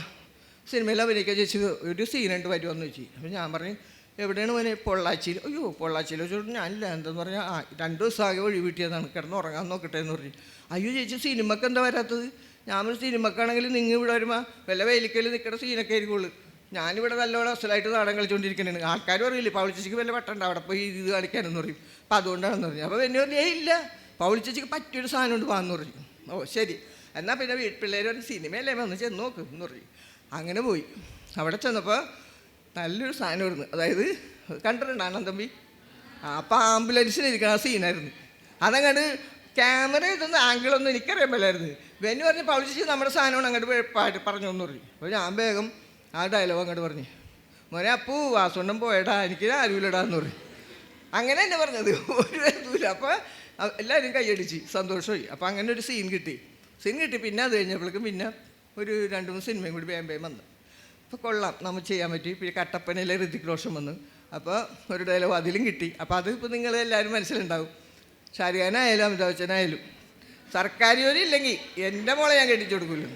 സിനിമയിൽ അഭിനയിക്കാൻ ചേച്ചി ഒരു സീനുണ്ട് വരുമെന്ന് ചോദിച്ചു. അപ്പോൾ ഞാൻ പറഞ്ഞു എവിടെയാണ് മോനെ പൊള്ളാച്ചിയിൽ? അയ്യോ പൊള്ളാച്ചിയിൽ. വെച്ചോട്ട് ഞാനില്ല. എന്തെന്ന് പറഞ്ഞാൽ ആ രണ്ട് ഒഴി വീട്ടിയതാണ് കിടന്ന് ഉറങ്ങാൻ നോക്കട്ടെ എന്ന് പറഞ്ഞു. അയ്യോ ചേച്ചി സിനിമക്ക് എന്താ വരാത്തത്? ഞാൻ സിനിമക്കാണെങ്കിൽ നിങ്ങൾ ഇവിടെ വരുമ്പോൾ വല്ല വേലിക്കൽ നിൽക്കുന്ന സീനൊക്കെ ആയിരിക്കുള്ളൂ. ഞാനിവിടെ നല്ലോണം അസലായിട്ട് നാടൻ കളിച്ചുകൊണ്ടിരിക്കുന്നുണ്ട് ആൾക്കാരും അറിയില്ല പൗളിച്ചേച്ചിക്ക് വല്ല വട്ടണ്ട അവിടെ പോയി ഇത് കാണിക്കാനെന്ന് പറയും. അപ്പോൾ അതുകൊണ്ടാണെന്ന് പറഞ്ഞു. അപ്പോൾ എന്നെ പറഞ്ഞു ഏയ് ഇല്ല. പൗളിച്ചേച്ചിക്ക് പറ്റിയൊരു സാധനം ഉണ്ട് വാന്ന് പറഞ്ഞു. ഓ ശരി. എന്നാൽ പിന്നെ വീട്ടിൽ ഒരു സിനിമയല്ലേ? വന്ന് ചെന്ന് നോക്ക് എന്ന് പറഞ്ഞു അങ്ങനെ പോയി. അവിടെ ചെന്നപ്പോൾ നല്ലൊരു സാധനം ഇരുന്നു അതായത് കണ്ടിട്ടുണ്ട് തമ്പി? ആ അപ്പോൾ ആംബുലൻസിൽ ഇരിക്കുന്ന ആ സീനായിരുന്നു. അതങ്ങോട്ട് ക്യാമറ ഇതൊന്നും ആംഗിളൊന്നും എനിക്കറിയാൻ പറ്റില്ലായിരുന്നു വെന്നു പറഞ്ഞ് പളിച്ച് നമ്മുടെ സാധനമാണ് അങ്ങോട്ട് പാട്ട് പറഞ്ഞു എന്ന് പറഞ്ഞു അപ്പോൾ ഞാൻ വേഗം ആ ഡയലോഗ് അങ്ങോട്ട് പറഞ്ഞു. മോനെ അപ്പൂ വാസുകൊണ്ടും പോയടാ എനിക്ക് ആരുമില്ലടാന്ന് പറഞ്ഞു അങ്ങനെ തന്നെ പറഞ്ഞത്. ഒരു ഇതുമില്ല. അപ്പോൾ എല്ലാവരും കൈയടിച്ച്. സന്തോഷമായി. അപ്പോൾ അങ്ങനെ ഒരു സീൻ കിട്ടി. സീൻ കിട്ടി. പിന്നെ അത് കഴിഞ്ഞപ്പോഴേക്കും പിന്നെ ഒരു രണ്ട് മൂന്ന് സിനിമയും കൂടി വേം വേം വന്നു. അപ്പോൾ കൊള്ളാം. നമുക്ക് ചെയ്യാൻ പറ്റി. പിന്നെ കട്ടപ്പനയിലെ ഋതിക് റോഷൻ വന്നു. അപ്പോൾ ഒരു ഡയലോഗ് അതിലും കിട്ടി. അപ്പോൾ അത് ഇപ്പോൾ നിങ്ങൾ എല്ലാവരും മനസ്സിലുണ്ടാവും. ഷാരിഖാനായാലും അമിതാഭ് ബച്ചനായാലും സർക്കാർ ജോലി ഇല്ലെങ്കിൽ എന്റെ മോളെ ഞാൻ കെട്ടിച്ചു കൊടുക്കില്ല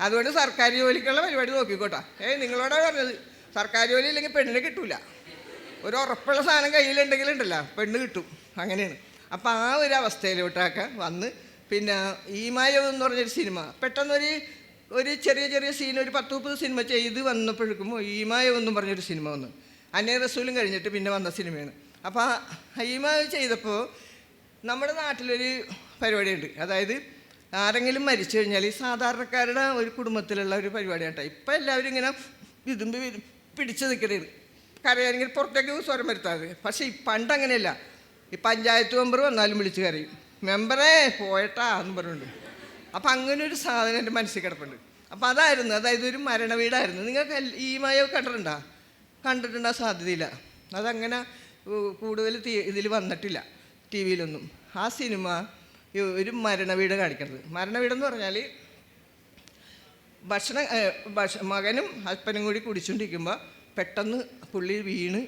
അതുകൊണ്ട് സർക്കാർ ജോലിക്കുള്ള പരിപാടി നോക്കിക്കോട്ടാ. ഏയ് നിങ്ങളോട് പറഞ്ഞത്. സർക്കാർ ജോലി ഇല്ലെങ്കിൽ പെണ്ണിനെ കിട്ടൂല. ഒരു ഉറപ്പുള്ള സാധനം കയ്യിലുണ്ടെങ്കിലുണ്ടല്ലോ. പെണ്ണ് കിട്ടും. അങ്ങനെയാണ്. അപ്പോൾ ആ ഒരു അവസ്ഥയിലോട്ടൊക്കെ വന്ന് പിന്നെ ഈമായോ എന്ന് പറഞ്ഞൊരു സിനിമ. പെട്ടെന്നൊരു ഒരു ചെറിയ ചെറിയ സീൻ ഒരു പത്ത് മുപ്പത് സിനിമ ചെയ്ത് വന്നപ്പോഴേക്കും ഈമായോ എന്നും പറഞ്ഞൊരു സിനിമ വന്നു. അന്നേ റസൂലും കഴിഞ്ഞിട്ട് പിന്നെ വന്ന സിനിമയാണ്. അപ്പോൾ ഈമായോ ചെയ്തപ്പോൾ നമ്മുടെ നാട്ടിലൊരു പരിപാടിയുണ്ട്. അതായത് ആരെങ്കിലും മരിച്ചു കഴിഞ്ഞാൽ ഈ സാധാരണക്കാരുടെ ഒരു കുടുംബത്തിലുള്ള ഒരു പരിപാടിയാട്ടോ ഇപ്പം എല്ലാവരും ഇങ്ങനെ വിതുമ്പി വിതു- പിടിച്ച് നിൽക്കണത് കരയാണെങ്കിൽ പുറത്തേക്ക് സ്വരം വരുത്താതെ. പക്ഷേ ഈ പണ്ട് അങ്ങനെയല്ല. ഈ പഞ്ചായത്ത് മെമ്പർ വന്നാലും വിളിച്ച് കരയും. മെമ്പറേ പോയട്ടാ എന്ന് പറഞ്ഞുണ്ട് അപ്പം അങ്ങനെ ഒരു സാധനം എന്റെ മനസ്സിൽ കിടപ്പുണ്ട്. അപ്പം അതായിരുന്നു അതായത് ഒരു മരണ വീടായിരുന്നു നിങ്ങൾക്ക് ഈ മയോ കണ്ടിട്ടുണ്ടോ? കണ്ടിട്ടുണ്ടോ സാധ്യതയില്ല. അതങ്ങനെ കൂടുതൽ ഇതിൽ വന്നിട്ടില്ല ടി വിയിലൊന്നും. ആ സിനിമ ഒരു മരണ വീട് കാണിക്കുന്നത് മരണ വീടെന്ന് പറഞ്ഞാൽ ഭക്ഷണം ഭക്ഷ മകനും ഹസ്ബൻഡും കൂടി കുടിച്ചുകൊണ്ടിരിക്കുമ്പോൾ പെട്ടെന്ന് പുള്ളി വീണ്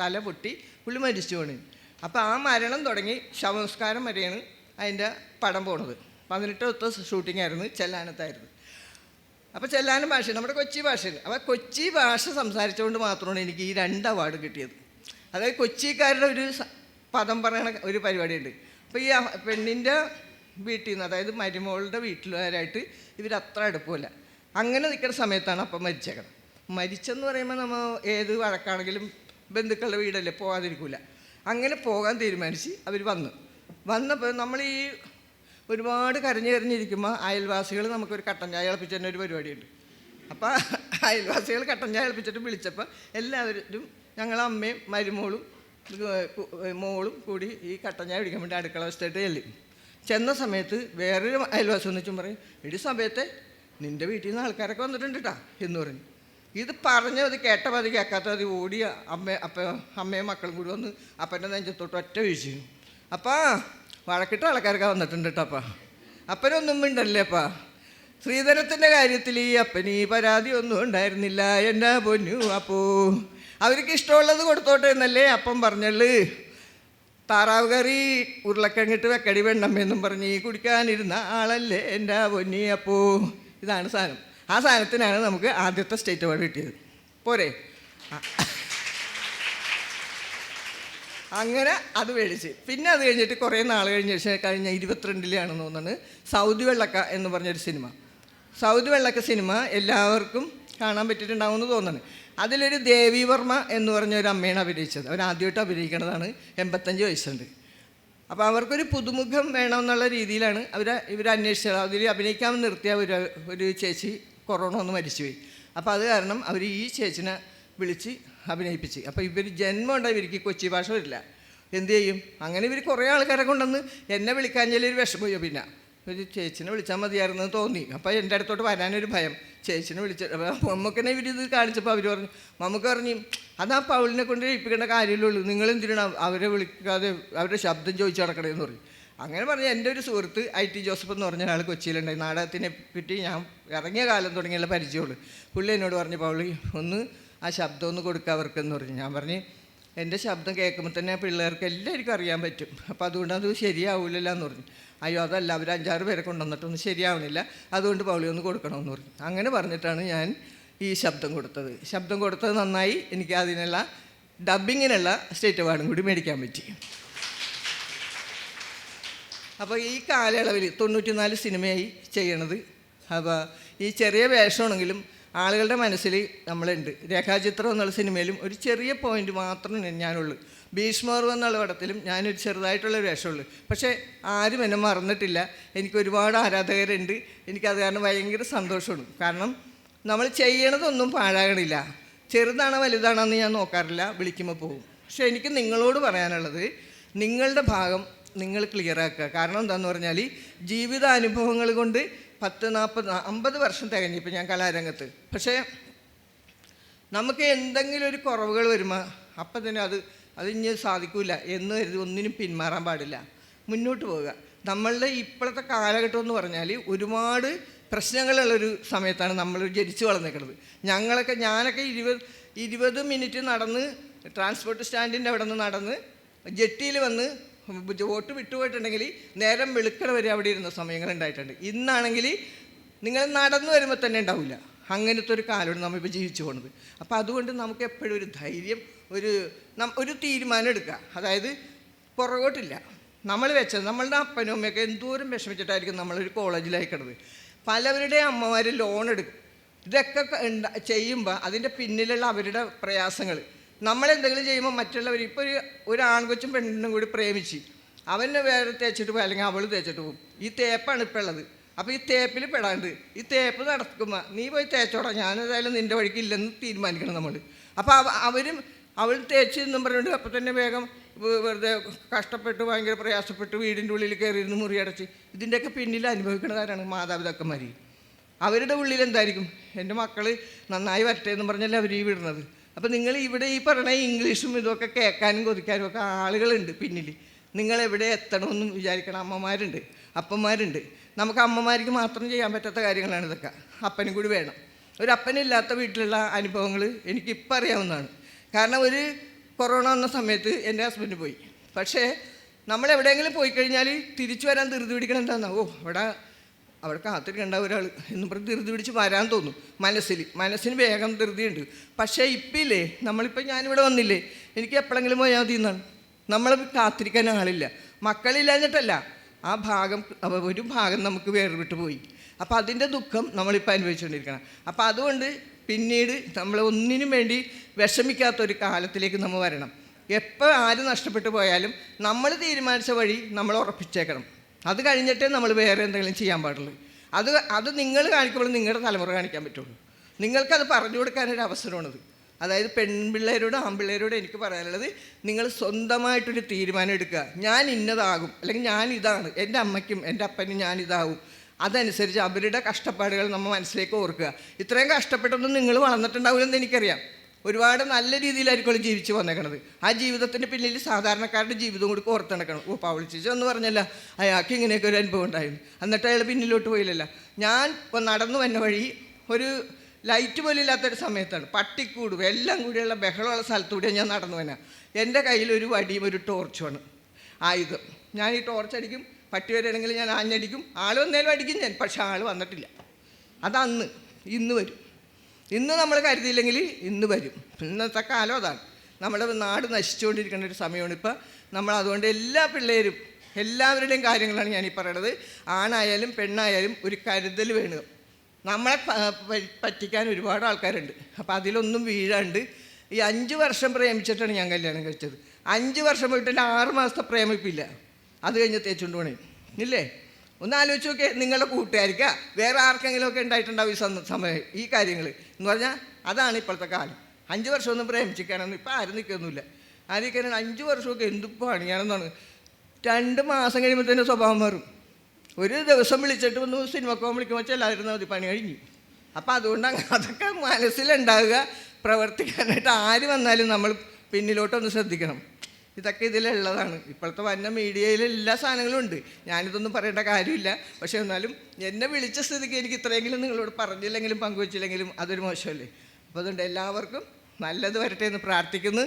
തല പൊട്ടി പുള്ളി മരിച്ചു പോണ്. അപ്പോൾ ആ മരണം തുടങ്ങി ശവസംസ്കാരം വരെയാണ് അതിന്റെ പടം പോണത്. പതിനെട്ട് ദിവസത്തെ ഷൂട്ടിംഗ് ആയിരുന്നു ചെല്ലാനത്തായിരുന്നു. അപ്പോൾ ചെല്ലാനം ഭാഷ നമ്മുടെ കൊച്ചി ഭാഷയിൽ അപ്പോൾ കൊച്ചി ഭാഷ സംസാരിച്ചുകൊണ്ട് മാത്രമാണ് എനിക്ക് ഈ രണ്ട് അവാർഡ് കിട്ടിയത്. അതായത് കൊച്ചിക്കാരുടെ ഒരു പദം പറയണ ഒരു പരിപാടിയുണ്ട്. അപ്പോൾ ഈ പെണ്ണിന്റെ വീട്ടിൽ നിന്ന് അതായത് മരുമോളുടെ വീട്ടിലുകാരായിട്ട് ഇവർ അത്ര അങ്ങനെ നിൽക്കുന്ന സമയത്താണ് അപ്പം മരിച്ചേക്കണം മരിച്ചെന്ന് പറയുമ്പോൾ നമ്മൾ ഏത് വഴക്കാണെങ്കിലും ബന്ധുക്കളുടെ വീടല്ലേ പോകാതിരിക്കില്ല അങ്ങനെ പോകാൻ തീരുമാനിച്ച് അവർ വന്നു. വന്നപ്പോൾ നമ്മൾ ഈ ഒരുപാട് കരഞ്ഞു കരഞ്ഞിരിക്കുമ്പോൾ അയൽവാസികൾ നമുക്കൊരു കട്ടൻ ചായ തിളപ്പിച്ച് തന്നെ ഒരു പരിപാടിയുണ്ട്. അപ്പോൾ അയൽവാസികൾ കട്ടൻ ചായ ഇളപ്പിച്ചിട്ട് വിളിച്ചപ്പോൾ എല്ലാവരും ഞങ്ങൾ അമ്മയും മരുമോളും മോളും കൂടി ഈ കട്ടൻ ചായ കുടിക്കാൻ വേണ്ടി അടുക്കള വശത്തായിട്ട് ചെല്ലും. ചെന്ന സമയത്ത് വേറൊരു അയൽവാസി ഒന്നിച്ചും പറയും ഇടി സമയത്തെ നിന്റെ വീട്ടിൽ നിന്ന് ആൾക്കാരൊക്കെ വന്നിട്ടുണ്ട് കേട്ടാ എന്ന് പറഞ്ഞു. ഇത് പറഞ്ഞ മതി കേൾക്കാത്ത മതി ഓടി അമ്മ അപ്പ അമ്മയും മക്കളും കൂടി വന്ന് അപ്പന്റെ നെഞ്ചത്തോട്ട് ഒറ്റ വീഴ്ച അപ്പാ വഴക്കിട്ട ആൾക്കാരൊക്കെ വന്നിട്ടുണ്ട് കേട്ടോ അപ്പാ. അപ്പനൊന്നും ഉണ്ടല്ലേ അപ്പാ. ശ്രീധരത്തിന്റെ കാര്യത്തിൽ ഈ അപ്പന് ഈ പരാതി ഒന്നും ഉണ്ടായിരുന്നില്ല. എന്നാ പൊന്നു അപ്പോ. അവർക്ക് ഇഷ്ടമുള്ളത് കൊടുത്തോട്ടെ എന്നല്ലേ അപ്പം പറഞ്ഞുള്ളു. താറാവ് കറി ഉരുളക്കിഴങ്ങിട്ട് വെക്കടി വെണ്ണമ്മയെന്നും പറഞ്ഞ് ഈ കുടിക്കാനിരുന്ന ആളല്ലേ എന്റെ പൊന്നി അപ്പോ. ഇതാണ് സാധനം. ആ സാധനത്തിനാണ് നമുക്ക് ആദ്യത്തെ സ്റ്റേറ്റ് അവാർഡ് കിട്ടിയത്. പോരെ. അങ്ങനെ അത് മേടിച്ച്. പിന്നെ അത് കഴിഞ്ഞിട്ട് കുറേ നാൾ കഴിഞ്ഞ ശേഷം കഴിഞ്ഞ ഇരുപത്തിരണ്ടിലാണെന്ന് തോന്നുന്നത് സൗദി വെള്ളക്ക എന്ന് പറഞ്ഞൊരു സിനിമ. സൗദി വെള്ളക്ക സിനിമ എല്ലാവർക്കും കാണാൻ പറ്റിയിട്ടുണ്ടാവുമെന്ന് തോന്നുന്നു. അതിലൊരു ദേവി വർമ്മ എന്ന് പറഞ്ഞ ഒരു അമ്മയാണ് അഭിനയിച്ചത്. അവർ ആദ്യമായിട്ട് അഭിനയിക്കുന്നതാണ് എൺപത്തഞ്ച് വയസ്സുണ്ട്. അപ്പോൾ അവർക്കൊരു പുതുമുഖം വേണമെന്നുള്ള രീതിയിലാണ് അവർ ഇവർ അന്വേഷിച്ചത്. അതിൽ അഭിനയിക്കാൻ നിർത്തിയ ഒരു ഒരു ചേച്ചി കൊറോണ ഒന്ന് മരിച്ചുപോയി. അപ്പോൾ അത് കാരണം അവർ ഈ ചേച്ചിനെ വിളിച്ച് അഭിനയിപ്പിച്ച്. അപ്പോൾ ഇവർ ജന്മം ഉണ്ടായി ഇവർക്ക് കൊച്ചി ഭാഷ വരില്ല. എന്ത് ചെയ്യും? അങ്ങനെ ഇവർ കുറേ ആൾക്കാരെ കൊണ്ടുവന്ന് എന്നെ വിളിക്കാൻ ഒരു വിഷമയോ പിന്നെ ഒരു ചേച്ചിനെ വിളിച്ചാൽ മതിയായിരുന്നു തോന്നി. അപ്പോൾ എന്റെ അടുത്തോട്ട് വരാനൊരു ഭയം. ചേച്ചിനെ വിളിച്ച മമ്മക്കനെ ഇവരിത് കാണിച്ചപ്പോൾ അവർ പറഞ്ഞു മമ്മക്ക് പറഞ്ഞു അതാ പൗളിനെ കൊണ്ട് ഏൽപ്പിക്കേണ്ട കാര്യമല്ലേ ഉള്ളൂ. നിങ്ങൾ എന്തിനാണ് അവരെ വിളിക്കാതെ അവരുടെ ശബ്ദം ചോദിച്ചു നടക്കണേന്ന് പറഞ്ഞു അങ്ങനെ പറഞ്ഞാൽ എന്റെ ഒരു സുഹൃത്ത് ഐ ടി ജോസഫ് എന്ന് പറഞ്ഞ ആൾ കൊച്ചിയിലുണ്ടായി നാടകത്തിനെ പറ്റി ഞാൻ ഇറങ്ങിയ കാലം തുടങ്ങിയുള്ള പരിചയമുള്ളൂ. പുള്ളി എന്നോട് പറഞ്ഞു പൗളി ഒന്ന് ആ ശബ്ദം ഒന്ന് കൊടുക്കുക അവർക്കെന്ന് പറഞ്ഞു. ഞാൻ പറഞ്ഞ് എന്റെ ശബ്ദം കേൾക്കുമ്പോൾ തന്നെ പിള്ളേർക്ക് എല്ലാവർക്കും അറിയാൻ പറ്റും. അപ്പോൾ അതുകൊണ്ട് അത് ശരിയാവില്ലല്ലോ എന്ന് പറഞ്ഞു. അയ്യോ അതല്ല അവർ അഞ്ചാറ് പേരെ കൊണ്ടുവന്നിട്ടൊന്നും ശരിയാവണില്ല. അതുകൊണ്ട് പൗളി ഒന്ന് കൊടുക്കണമെന്ന് പറഞ്ഞു. അങ്ങനെ പറഞ്ഞിട്ടാണ് ഞാൻ ഈ ശബ്ദം കൊടുത്തത്. ശബ്ദം കൊടുത്തത് നന്നായി. എനിക്ക് അതിനുള്ള ഡബിങ്ങിനുള്ള സ്റ്റേറ്റ് അവാർഡും കൂടി മേടിക്കാൻ പറ്റി. അപ്പോൾ ഈ കാലയളവിൽ തൊണ്ണൂറ്റിനാല് സിനിമയായി ചെയ്യണത്. അപ്പോൾ ഈ ചെറിയ വേഷമാണെങ്കിലും ആളുകളുടെ മനസ്സിൽ നമ്മളുണ്ട്. രേഖാചിത്രം എന്നുള്ള സിനിമയിലും ഒരു ചെറിയ പോയിന്റ് മാത്രമേ ഞാനുള്ളൂ. ഭീഷ്മർവ് എന്നുള്ള പടത്തിലും ഞാനൊരു ചെറുതായിട്ടുള്ള വേഷമുള്ളൂ. പക്ഷേ ആരും എന്നെ മറന്നിട്ടില്ല. എനിക്ക് ഒരുപാട് ആരാധകരുണ്ട്. എനിക്കത് കാരണം ഭയങ്കര സന്തോഷമാണ്. കാരണം നമ്മൾ ചെയ്യണതൊന്നും പാഴാകണില്ല. ചെറുതാണോ വലുതാണോ എന്ന് ഞാൻ നോക്കാറില്ല. വിളിക്കുമ്പോൾ പോകും. പക്ഷേ എനിക്ക് നിങ്ങളോട് പറയാനുള്ളത് നിങ്ങളുടെ ഭാഗം നിങ്ങൾ ക്ലിയർ ആക്കുക. കാരണം എന്താണെന്ന് പറഞ്ഞാൽ ജീവിത അനുഭവങ്ങൾ കൊണ്ട് പത്ത് നാൽപ്പത് അമ്പത് വർഷം തികഞ്ഞിപ്പോൾ ഞാൻ കലാരംഗത്ത്. പക്ഷേ നമുക്ക് എന്തെങ്കിലും ഒരു കുറവുകൾ വരുമ്പോൾ അപ്പം തന്നെ അത് അത് ഇനി സാധിക്കില്ല എന്ന് കരുതി ഒന്നിനും പിന്മാറാൻ പാടില്ല. മുന്നോട്ട് പോവുക. നമ്മളുടെ ഇപ്പോഴത്തെ കാലഘട്ടം എന്ന് പറഞ്ഞാൽ ഒരുപാട് പ്രശ്നങ്ങളുള്ളൊരു സമയത്താണ് നമ്മൾ ജനിച്ചു വളർന്നിരിക്കുന്നത്. ഞങ്ങളൊക്കെ ഞാനൊക്കെ ഇരുപത് ഇരുപത് മിനിറ്റ് നടന്ന് ട്രാൻസ്പോർട്ട് സ്റ്റാൻഡിന്റെ അവിടെ നിന്ന് നടന്ന് ജെട്ടിയിൽ വന്ന് വോട്ട് വിട്ടുപോയിട്ടുണ്ടെങ്കിൽ നേരം വെളുക്കണ വരെ അവിടെ ഇരുന്ന സമയങ്ങൾ ഉണ്ടായിട്ടുണ്ട്. ഇന്നാണെങ്കിൽ നിങ്ങൾ നടന്നു വരുമ്പോൾ തന്നെ ഉണ്ടാവില്ല അങ്ങനത്തെ ഒരു കാലമാണ് നമ്മളിപ്പോൾ ജീവിച്ചു പോണത്. അപ്പോൾ അതുകൊണ്ട് നമുക്ക് എപ്പോഴും ഒരു ധൈര്യം ഒരു ഒരു തീരുമാനം എടുക്കുക. അതായത് പുറകോട്ടില്ല. നമ്മൾ വെച്ചത് നമ്മളുടെ അപ്പനും അമ്മയൊക്കെ എന്തോരം വിഷമിച്ചിട്ടായിരിക്കും നമ്മളൊരു കോളേജിൽ അയക്കണത് പലവരുടെ അമ്മമാർ ലോൺ എടുക്കും ഇതൊക്കെ ചെയ്യുമ്പോൾ അതിന്റെ പിന്നിലുള്ള അവരുടെ പ്രയാസങ്ങൾ നമ്മളെന്തെങ്കിലും ചെയ്യുമ്പോൾ മറ്റുള്ളവർ ഇപ്പോൾ ഒരു ഒരു ആൺകൊച്ചും പെണ്ണിനും കൂടി പ്രേമിച്ച് അവന് വേറെ തേച്ചിട്ട് പോകും അല്ലെങ്കിൽ അവൾ തേച്ചിട്ട് പോകും ഈ തേപ്പാണ് ഇപ്പോൾ ഉള്ളത്. അപ്പോൾ ഈ തേപ്പിൽ പെടാണ്ട് ഈ തേപ്പ് നടക്കുമ്പോൾ നീ പോയി തേച്ചോടാ ഞാനേതായാലും നിന്റെ വഴിക്ക് ഇല്ലെന്ന് തീരുമാനിക്കണം നമ്മൾ അപ്പോൾ അവ അവരും അവൾ തേച്ച് എന്നും പറഞ്ഞുകൊണ്ട് അപ്പോൾ തന്നെ വേഗം വെറുതെ കഷ്ടപ്പെട്ട് ഭയങ്കര പ്രയാസപ്പെട്ട് വീടിന്റെ ഉള്ളിൽ കയറിയിരുന്ന് മുറിയടച്ച് ഇതിന്റെയൊക്കെ പിന്നിൽ അനുഭവിക്കുന്നതാരാണ് മാതാപിതാക്കന്മാർ അവരുടെ ഉള്ളിൽ എന്തായിരിക്കും എന്റെ മക്കൾ നന്നായി വരട്ടെ എന്ന് പറഞ്ഞല്ലേ അവർ ഈ വിടുന്നത്. അപ്പോൾ നിങ്ങൾ ഇവിടെ ഈ പറയണ ഇംഗ്ലീഷും ഇതൊക്കെ കേൾക്കാനും കൊതിക്കാനും ഒക്കെ ആളുകളുണ്ട് പിന്നിൽ നിങ്ങൾ എവിടെ എത്തണമെന്നും വിചാരിക്കണ അമ്മമാരുണ്ട് അപ്പന്മാരുണ്ട്. നമുക്ക് അമ്മമാർക്ക് മാത്രം ചെയ്യാൻ പറ്റാത്ത കാര്യങ്ങളാണ് ഇതൊക്കെ. അപ്പനും കൂടി വേണം. ഒരു അപ്പനില്ലാത്ത വീട്ടിലുള്ള അനുഭവങ്ങൾ എനിക്കിപ്പോൾ അറിയാവുന്നതാണ്. കാരണം ഒരു കൊറോണ വന്ന സമയത്ത് എന്റെ ഹസ്ബൻഡ് പോയി. പക്ഷേ നമ്മൾ എവിടെയെങ്കിലും പോയി കഴിഞ്ഞാൽ തിരിച്ചു വരാൻ ധൃതി പിടിക്കണം എന്താണെന്നാ ഓ അവിടെ അവിടെ കാത്തിരിക്കേണ്ട ഒരാൾ എന്നും പറഞ്ഞ് ധൃതി പിടിച്ച് വരാൻ തോന്നും. മനസ്സിൽ മനസ്സിന് വേഗം ധൃതിയുണ്ട്. പക്ഷേ ഇപ്പില്ലേ? നമ്മളിപ്പോൾ ഞാനിവിടെ വന്നില്ലേ? എനിക്ക് എപ്പോഴെങ്കിലും പോയാൽ മതി എന്നാണ് നമ്മൾ കാത്തിരിക്കാൻ ആളില്ല. മക്കളില്ലാഞ്ഞിട്ടല്ല. ആ ഭാഗം ഒരു ഭാഗം നമുക്ക് വേർവിട്ട് പോയി. അപ്പോൾ അതിന്റെ ദുഃഖം നമ്മളിപ്പോൾ അനുഭവിച്ചുകൊണ്ടിരിക്കണം അപ്പോൾ അതുകൊണ്ട് പിന്നീട് നമ്മൾ ഒന്നിനും വേണ്ടി വിഷമിക്കാത്ത ഒരു കാലത്തിലേക്ക് നമ്മൾ വരണം. എപ്പോൾ ആര് നഷ്ടപ്പെട്ടു പോയാലും നമ്മൾ തീരുമാനിച്ച വഴി നമ്മൾ ഉറപ്പിച്ചേക്കണം. അത് കഴിഞ്ഞിട്ടേ നമ്മൾ വേറെ എന്തെങ്കിലും ചെയ്യാൻ പാടുള്ളൂ. അത് അത് നിങ്ങൾ കാണിക്കുമ്പോൾ നിങ്ങളുടെ തലമുറ കാണിക്കാൻ പറ്റുള്ളൂ. നിങ്ങൾക്കത് പറഞ്ഞു കൊടുക്കാനൊരു അവസരമാണത്. അതായത് പെൺപിള്ളേരോട് ആൺപിള്ളേരോട് എനിക്ക് പറയാനുള്ളത് നിങ്ങൾ സ്വന്തമായിട്ടൊരു തീരുമാനം എടുക്കുക. ഞാൻ ഇന്നതാകും അല്ലെങ്കിൽ ഞാൻ ഇതാണ് എന്റെ അമ്മയ്ക്കും എന്റെ അപ്പനും ഞാൻ ഇതാകും അതനുസരിച്ച് അവരുടെ കഷ്ടപ്പാടുകൾ നമ്മൾ മനസ്സിലേക്ക് ഓർക്കുക. ഇത്രയും കഷ്ടപ്പെട്ടൊന്നും നിങ്ങൾ വളർന്നിട്ടുണ്ടാവില്ലെന്ന് എനിക്കറിയാം. ഒരുപാട് നല്ല രീതിയിലായിരിക്കും ജീവിച്ച് വന്നേക്കണത്. ആ ജീവിതത്തിന്റെ പിന്നിൽ സാധാരണക്കാരുടെ ജീവിതം കൂടി ഓർത്ത് നടക്കണം. ഓ പൗൾ ചേച്ചി എന്ന് പറഞ്ഞല്ല അയാൾക്ക് ഇങ്ങനെയൊക്കെ ഒരു അനുഭവം ഉണ്ടായിരുന്നു. എന്നിട്ട് അയാൾ പിന്നിലോട്ട് പോയില്ലല്ല. ഞാൻ ഇപ്പോൾ നടന്നു വന്ന വഴി ഒരു ലൈറ്റ് പോലും ഇല്ലാത്തൊരു സമയത്താണ്. പട്ടിക്കൂടും എല്ലാം കൂടിയുള്ള ബഹളമുള്ള സ്ഥലത്തൂടെ ഞാൻ നടന്നു വന്ന. എന്റെ കയ്യിൽ ഒരു വടിയും ഒരു ടോർച്ചുമാണ് ആയുധം ഞാൻ ഈ ടോർച്ച് അടിക്കും പട്ടി വരികയാണെങ്കിൽ ഞാൻ ആഞ്ഞടിക്കും. ആൾ വന്നേലും അടിക്കും ഞാൻ പക്ഷെ ആൾ വന്നിട്ടില്ല. അതന്ന് ഇന്ന് വരും. ഇന്ന് നമ്മൾ കരുതിയില്ലെങ്കിൽ ഇന്ന് വരും. ഇന്നത്തെ കാലം അതാണ്. നമ്മുടെ നാട് നശിച്ചുകൊണ്ടിരിക്കുന്ന ഒരു സമയമാണ് ഇപ്പോൾ നമ്മൾ അതുകൊണ്ട് എല്ലാ പിള്ളേരും എല്ലാവരുടെയും കാര്യങ്ങളാണ് ഞാൻ ഈ പറയണത്. ആണായാലും പെണ്ണായാലും ഒരു കരുതൽ വേണം. നമ്മളെ പറ്റിക്കാൻ ഒരുപാട് ആൾക്കാരുണ്ട്. അപ്പോൾ അതിലൊന്നും വീഴാണ്ട് ഈ അഞ്ച് വർഷം പ്രേമിച്ചിട്ടാണ് ഞാൻ കല്യാണം കഴിച്ചത്. അഞ്ച് വർഷം പോയിട്ട് ആറ് മാസത്തെ പ്രേമിപ്പില്ല അത് കഴിഞ്ഞ് തേച്ചുകൊണ്ട് പോണേ. ഇല്ലേ? ഒന്ന് ആലോചിച്ച് നോക്കിയേ നിങ്ങളുടെ കൂട്ടുകാരിക്ക വേറെ ആർക്കെങ്കിലും ഒക്കെ ഉണ്ടായിട്ടുണ്ടാവും ഈ സമയം ഈ കാര്യങ്ങൾ. എന്ന് പറഞ്ഞാൽ അതാണ് ഇപ്പോഴത്തെ കാലം. അഞ്ച് വർഷമൊന്നും പ്രേമിച്ചിരിക്കാനൊന്നും ഇപ്പം ആരും നിൽക്കൊന്നുമില്ല. ആരൊക്കെ അഞ്ച് വർഷമൊക്കെ എന്ത് പണിയാണെന്നാണ്. രണ്ട് മാസം കഴിയുമ്പോൾ തന്നെ സ്വഭാവം മാറും. ഒരു ദിവസം വിളിച്ചിട്ട് ഒന്ന് സിനിമക്കോ വിളിക്കുമ്പോൾ ചെല്ലാതിരുന്നാൽ മതി പണി കഴിഞ്ഞു. അപ്പം അതുകൊണ്ട് അതൊക്കെ മനസ്സിലുണ്ടാവുക പ്രവർത്തിക്കാനായിട്ട് ആര് വന്നാലും നമ്മൾ പിന്നിലോട്ടൊന്ന് ശ്രദ്ധിക്കണം. ഇതൊക്കെ ഇതിലുള്ളതാണ്. ഇപ്പോഴത്തെ വന്ന മീഡിയയിൽ എല്ലാ സാധനങ്ങളും ഉണ്ട്. ഞാനിതൊന്നും പറയേണ്ട കാര്യമില്ല. പക്ഷേ എന്നാലും എന്നെ വിളിച്ച സ്ഥിതിക്ക് എനിക്ക് ഇത്രയെങ്കിലും നിങ്ങളോട് പറഞ്ഞില്ലെങ്കിലും പങ്കുവച്ചില്ലെങ്കിലും അതൊരു മോശമല്ലേ? അപ്പോൾ അതുകൊണ്ട് എല്ലാവർക്കും നല്ലത് വരട്ടെ എന്ന് പ്രാർത്ഥിക്കുന്നു.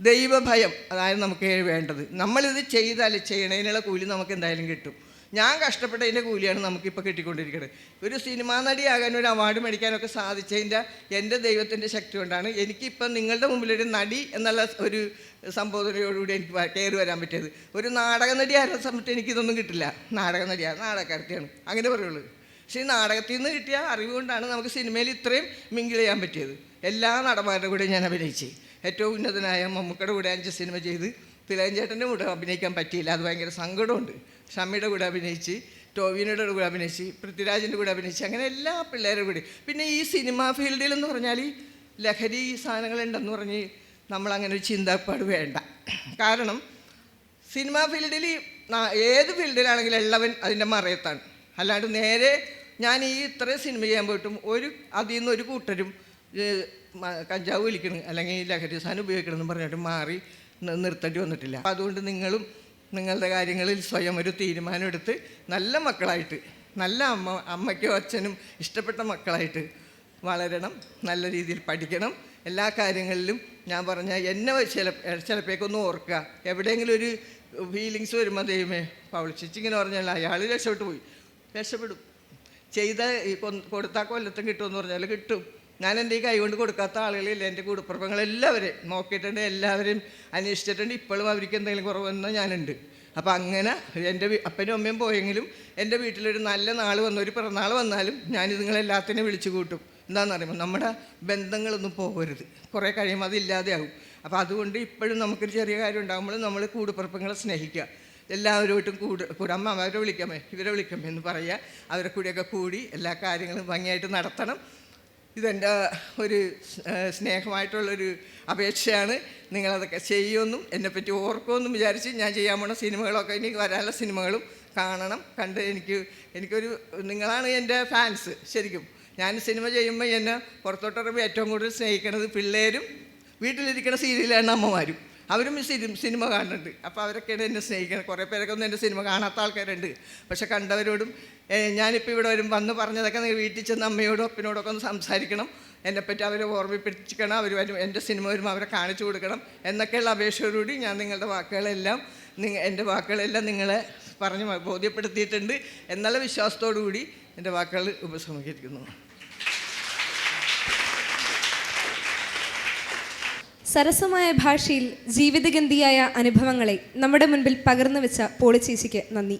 ദൈവഭയം അതായത് നമുക്ക് വേണ്ടത്. നമ്മളിത് ചെയ്താൽ ചെയ്യണതിനുള്ള കൂലി നമുക്ക് എന്തായാലും കിട്ടും. ഞാൻ കഷ്ടപ്പെട്ടതിന്റെ കൂലിയാണ് നമുക്കിപ്പോൾ കിട്ടിക്കൊണ്ടിരിക്കുന്നത്. ഒരു സിനിമാ നടിയാകാൻ ഒരു അവാർഡ് മേടിക്കാനൊക്കെ സാധിച്ചതിന്റെ എന്റെ ദൈവത്തിന്റെ ശക്തി കൊണ്ടാണ് എനിക്കിപ്പം നിങ്ങളുടെ മുമ്പിലൊരു നടി എന്നുള്ള ഒരു സംബോധനയോടുകൂടി എനിക്ക് കയറി വരാൻ പറ്റിയത്. ഒരു നാടക നടി ആരെ സമയത്ത് എനിക്കിതൊന്നും കിട്ടില്ല. നാടക നടിയാണ് നാടകക്കാരത്തിയാണ്. അങ്ങനെ പറയുള്ളൂ. പക്ഷേ ഈ നാടകത്തിൽ നിന്ന് കിട്ടിയ അറിവുകൊണ്ടാണ് നമുക്ക് സിനിമയിൽ ഇത്രയും മിങ്കിൾ ചെയ്യാൻ പറ്റിയത്. എല്ലാ നടന്മാരുടെ കൂടെ ഞാൻ അഭിനയിച്ച്. ഏറ്റവും ഉന്നതനായ മമ്മൂക്കയുടെ കൂടെ അഞ്ച് സിനിമ ചെയ്ത് തിലകഞ്ചേട്ടന്റെ കൂടെ അഭിനയിക്കാൻ പറ്റിയില്ല. അത് ഭയങ്കര സങ്കടമുണ്ട്. ഷമ്മിയുടെ കൂടെ അഭിനയിച്ച് ടോവിനയുടെ കൂടെ അഭിനയിച്ച് പൃഥ്വിരാജിന്റെ കൂടെ അഭിനയിച്ച് അങ്ങനെ എല്ലാ പിള്ളേരുടെ കൂടെ പിന്നെ ഈ സിനിമാ ഫീൽഡിലെന്ന് പറഞ്ഞാൽ ലഹരി സാധനങ്ങളുണ്ടെന്ന് പറഞ്ഞ് നമ്മളങ്ങനെ ഒരു ചിന്താപ്പാട് വേണ്ട. കാരണം സിനിമാ ഫീൽഡിൽ ഏത് ഫീൽഡിലാണെങ്കിലും എല്ലാവൻ അതിന്റെ മറയത്താണ്. അല്ലാണ്ട് നേരെ ഞാൻ ഈ ഇത്രയും സിനിമ ചെയ്യാൻ പോയിട്ടും ഒരു അതിൽ നിന്ന് ഒരു കൂട്ടരും കഞ്ചാവ് വലിക്കണം അല്ലെങ്കിൽ ലഹരി സാധനം ഉപയോഗിക്കണം എന്ന് പറഞ്ഞിട്ട് മാറി നിർത്തേണ്ടി വന്നിട്ടില്ല. അതുകൊണ്ട് നിങ്ങളും നിങ്ങളുടെ കാര്യങ്ങളിൽ സ്വയം ഒരു തീരുമാനമെടുത്ത് നല്ല മക്കളായിട്ട് നല്ല അമ്മ അമ്മയ്ക്കോ അച്ഛനും ഇഷ്ടപ്പെട്ട മക്കളായിട്ട് വളരണം നല്ല രീതിയിൽ പഠിക്കണം. എല്ലാ കാര്യങ്ങളിലും ഞാൻ പറഞ്ഞ എന്നെ ചില ചിലപ്പോഴേക്കൊന്നും ഓർക്കുക എവിടെയെങ്കിലും ഒരു ഫീലിങ്സ് വരുമ്പോൾ ദൈവമേ ഇങ്ങനെ പറഞ്ഞാൽ അയാൾ രക്ഷപ്പെട്ടു പോയി. രക്ഷപ്പെടും. ചെയ്ത ഈ കൊടുത്താൽ കൊല്ലത്തും കിട്ടുമെന്ന് പറഞ്ഞാൽ കിട്ടും. ഞാൻ എന്റെ ഈ കൈ കൊണ്ട് കൊടുക്കാത്ത ആളുകളില്ല എന്റെ കൂടപ്പുറപ്പങ്ങളെല്ലാവരെയും നോക്കിയിട്ടുണ്ട് എല്ലാവരെയും അന്വേഷിച്ചിട്ടുണ്ട്. ഇപ്പോഴും അവർക്ക് എന്തെങ്കിലും കുറവെന്ന് ഞാനുണ്ട്. അപ്പോൾ അങ്ങനെ എന്റെ അപ്പനും അമ്മയും പോയെങ്കിലും എന്റെ വീട്ടിലൊരു നല്ല നാൾ വന്ന ഒരു പിറന്നാൾ വന്നാലും ഞാൻ നിങ്ങളെല്ലാത്തിനെയും വിളിച്ചു കൂട്ടും. എന്താണെന്ന് പറയുമ്പോൾ നമ്മുടെ ബന്ധങ്ങളൊന്നും പോകരുത്. കുറേ കഴിയുമ്പോൾ അതില്ലാതെയാകും അപ്പോൾ അതുകൊണ്ട് ഇപ്പോഴും നമുക്കൊരു ചെറിയ കാര്യം ഉണ്ടാകുമ്പോൾ നമ്മൾ കൂടുപ്പുറപ്പങ്ങളെ സ്നേഹിക്കുക. എല്ലാവരുമായിട്ടും കൂട് കൂടെ അമ്മ അവരെ വിളിക്കാമേ ഇവരെ വിളിക്കാമേ എന്ന് പറയുക അവരെ കൂടിയൊക്കെ കൂടി എല്ലാ കാര്യങ്ങളും ഭംഗിയായിട്ട് നടത്തണം. ഇതെന്റെ ഒരു സ്നേഹമായിട്ടുള്ളൊരു അപേക്ഷയാണ്. നിങ്ങളതൊക്കെ ചെയ്യുമെന്നും എന്നെപ്പറ്റി ഓർക്കുമെന്നും വിചാരിച്ച് ഞാൻ ചെയ്യാൻ പോണ സിനിമകളൊക്കെ ഇനി വരാനുള്ള സിനിമകളും കാണണം. കണ്ട് എനിക്ക് എനിക്കൊരു നിങ്ങളാണ് എന്റെ ഫാൻസ് ശരിക്കും. ഞാൻ സിനിമ ചെയ്യുമ്പോൾ എന്നെ പുറത്തോട്ടിറങ്ങുമ്പോൾ ഏറ്റവും കൂടുതൽ സ്നേഹിക്കുന്നത് പിള്ളേരും വീട്ടിലിരിക്കുന്ന സീരിയലാണ് അമ്മമാരും. അവരും സിനിമ കാണുന്നുണ്ട്. അപ്പോൾ അവരൊക്കെയാണ് എന്നെ സ്നേഹിക്കുന്നത് കുറേ പേരൊക്കെ ഒന്നും എന്റെ സിനിമ കാണാത്ത ആൾക്കാരുണ്ട്. പക്ഷെ കണ്ടവരോടും ഞാനിപ്പോൾ ഇവിടെ വരും വന്ന് പറഞ്ഞതൊക്കെ നിങ്ങൾ വീട്ടിൽ ചെന്ന് അമ്മയോടും അപ്പനോടൊക്കെ ഒന്ന് സംസാരിക്കണം. എന്നെപ്പറ്റി അവരെ ഓർമ്മിപ്പിക്കണം അവർ വരും എന്റെ സിനിമ വരുമ്പോൾ അവരെ കാണിച്ചു കൊടുക്കണം എന്നൊക്കെയുള്ള അപേക്ഷയോടുകൂടി ഞാൻ നിങ്ങളുടെ വാക്കുകളെല്ലാം നിങ്ങൾ എന്റെ വാക്കുകളെല്ലാം നിങ്ങളെ പറഞ്ഞ് ബോധ്യപ്പെടുത്തിയിട്ടുണ്ട്. എന്നുള്ള വിശ്വാസത്തോടു കൂടി എന്റെ വാക്കുകൾ ഉപസംഹരിക്കുന്നു. സരസമായ ഭാഷയിൽ ജീവിതഗന്ധിയായ അനുഭവങ്ങളെ നമ്മുടെ മുൻപിൽ പകർന്നു വെച്ച പോളിച്ചേച്ചിക്ക് നന്ദി.